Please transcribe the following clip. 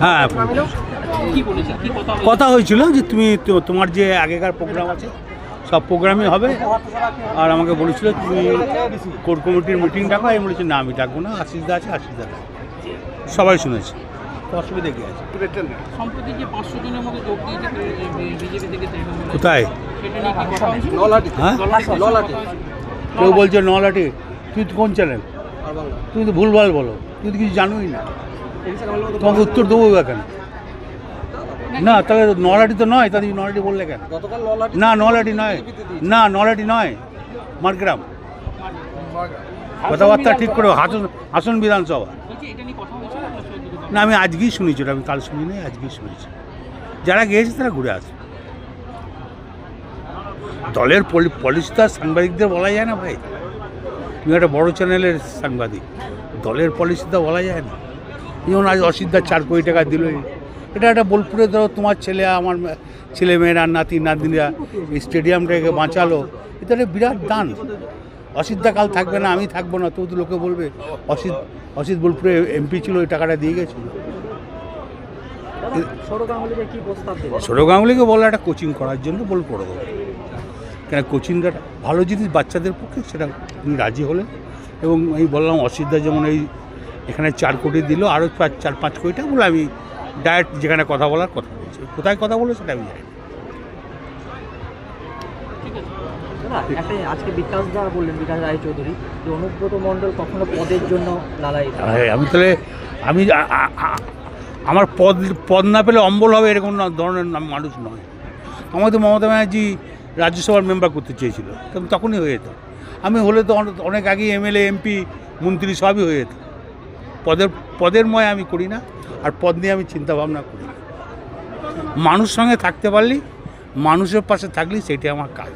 হ্যাঁ কি বলেছে? কি কথা হয়েছে? হয়েছিল যে তুমি তো- তোমার যে আগেকার প্রোগ্রাম আছে সব প্রোগ্রামই হবে। আর আমাকে বলেছিল তুমি কোর কমিটির মিটিং ডাকো। আমি বলেছি না আমি ডাকবো না। আশিস দা আছে আশিস দা সবাই শুনেছে। তো অসুবিধা কি আছে? কোথায়? হ্যাঁ? কেউ বলছে নলাটি। তুই কোন চ্যানেল তুমি তো ভুলভাল বলো তুই তো কিছু জানোই না। তোমাকে উত্তর দেবো বা কেন? না তাহলে নলাটি তো নয় তাহলে নলাটি বললে কেন? না নলাটি নয়। না নলাটি নয় মারগ্রাম। কথাবার্তা ঠিক করে হাসন হাসন বিধানসভা? না আমি আজকেই শুনেছি ওটা আমি কাল শুনি নাই আজকেই শুনেছি। যারা গিয়েছে তারা ঘুরে আসবে দলের পলিসি তো সাংবাদিকদের বলা যায় না ভাই। তুমি একটা বড় চ্যানেলের সাংবাদিক দলের পলিসি তো বলা যায় না। যেমন আজ অসিদ্ধার চার কোটি টাকা দিল। এটা একটা বোলপুরে ধরো তোমার ছেলে আমার ছেলে মেয়েরা নাতি নাতনিরা এই স্টেডিয়ামটাকে বাঁচালো। এটা একটা বিরাট দান। অসিদ্ধা কাল থাকবে না আমি থাকব না তবু তো লোকে বলবে অসিত অসিত বোলপুরে এমপি ছিল ওই টাকাটা দিয়ে গেছিল। ছোটো গাঙ্গুলিকে বলে একটা কোচিং করার জন্য বল দেবো কেন কোচিংটা ভালো জিনিস বাচ্চাদের পক্ষে সেটা উনি রাজি হলেন। এবং এই বললাম অসিদ্ধা যেমন এই এখানে চার কোটি দিল আরও পাঁচ চার পাঁচ কোটি টাকা। বলে আমি ডাইরেক্ট যেখানে কথা বলার কথা বলছি। কোথায় কথা বলে সেটা আমি জানি আজকে বিকাশ দা বললেন বিকাশ রায় চৌধুরী যে অনুব্রত মণ্ডল কখনো পদের জন্য আমি তাহলে আমি আমার পদ পদ না পেলে অম্বল হবে এরকম ধরনের মানুষ নয়। আমাদের মমতা ব্যানার্জি রাজ্যসভার মেম্বার করতে চেয়েছিল। তখন তখনই হয়ে যেত। আমি হলে তো অনেক আগেই এমএলএ, এমপি, মন্ত্রী সবই হয়ে যেত। পদের পদের ময় আমি করি না, আর পদ নিয়ে আমি চিন্তাভাবনা করি না। মানুষ সঙ্গে থাকতে পারলি, মানুষের পাশে থাকলি সেটি আমার কাজ।